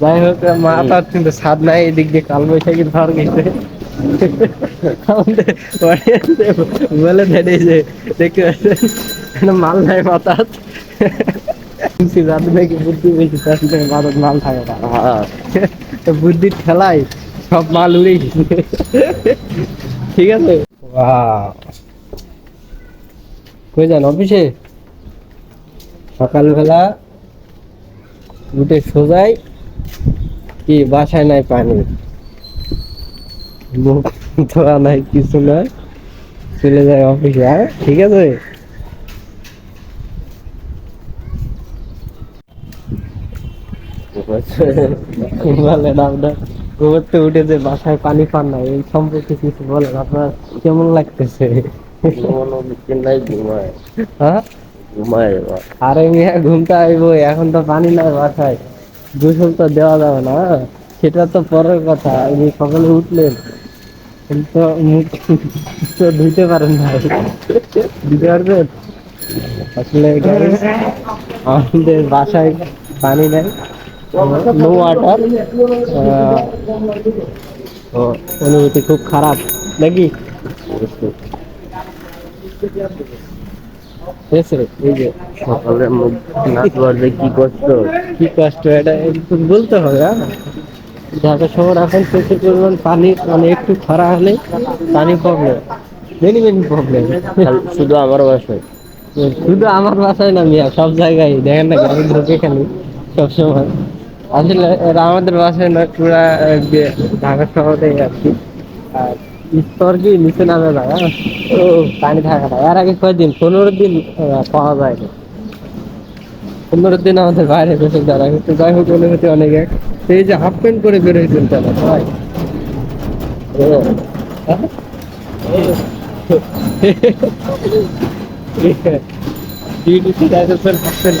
যাই হোক মাথার কিন্তু স্বাদ নাই এদিক দিয়ে কাল বৈশাখী ঝড় গেছে। আমাদের বলে দেয় যে দেখতে পাচ্ছেন মাল নাই মাথা শুনছি নাকি বুদ্ধি বেশি তার মাথার মাল থাকে না। তো বুদ্ধির সব মাল উড়ে গেছে। ঠিক আছে. কই যান অফিসে? সকালবেলা উঠে সোজাই কি বাসায় নাই পানি? মুখ ধোয়া নাই কিছু নাই। চলে যায় অফিসে হ্যাঁ ঠিক আছে? বলেন আপনার ঘুমোতে উঠে যে বাসায় পানি পান না এই সম্পর্কে কিছু বলেন আপনার কেমন লাগতেছে? নাই ঘুমায়। হ্যাঁ? আরে মিয়া ঘুমতে আইবো এখন তো পানি নাই বাসায়। গোসল তো দেওয়া যাবে না সেটা তো পরের কথা আপনি সকালে উঠলেন, কিন্তু মুখ তো ধুইতে পারেন না দিতে পারবেন? আসলে আমাদের বাসায় পানি নাই, নো ওয়াটার অনুভূতি খুব খারাপ, নাকি? সকালে মুখ যে কি কষ্ট? কি কষ্ট? এটা বলতে হবে হ্যাঁ? ঢাকা শহর এখন প্রচুর পরিমাণ পানি মানে একটু খরা হলে পানি প্রবলেম মেনি মেনি প্রবলেম শুধু আমার বাসায়। শুধু আমার বাসায় না মিয়া সব জায়গায়। দেখেন না গাড়ি ঢুকে খেলি সবসময়। আসলে আমাদের বাসায় না পুরা ঢাকা শহরে আর কি। আর স্তর কি নিচে নামে যায় হ্যাঁ? ও, পানি থাকা না এর আগে কয়দিন? পনেরো দিন পাওয়া যায়নি। পনেরো দিন আমাদের বাইরে বসে দাঁড়া কিন্তু যাই হোক অনুভূতি অনেক। এক এই যে হাফ প্যান্ট করে বেরোয়েছেন তারা সবাই ডিউটি যাইতেছেন হাফ প্যান্ট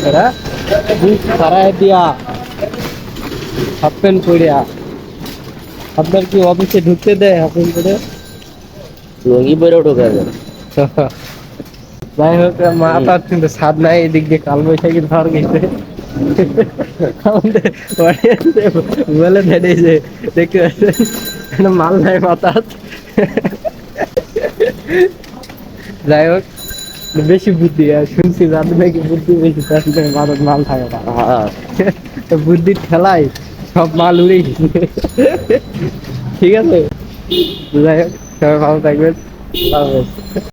হাফ প্যান্ট পরিয়া আপনার কি অফিসে ঢুকতে দেয় হাফ প্যান্ট করে লঙ্গি পরে ওঠো কেন? যাই হোক মাথার কিন্তু স্বাদ নাই এদিক দিয়ে কাল বৈশাখী ঝড় গেছে। বলে দেয় দেখতে পাচ্ছেন মাল নাই মাথার। যাই হোক বেশি বুদ্ধি আর শুনছি যাদের নাকি বুদ্ধি বেশি মাথার মাল থাকে না। হ্যাঁ। বুদ্ধির খেলায় সব মাল উড়ে ঠিক আছে? যাই হোক। সবাই ভালো থাকবেন আল্লাহ।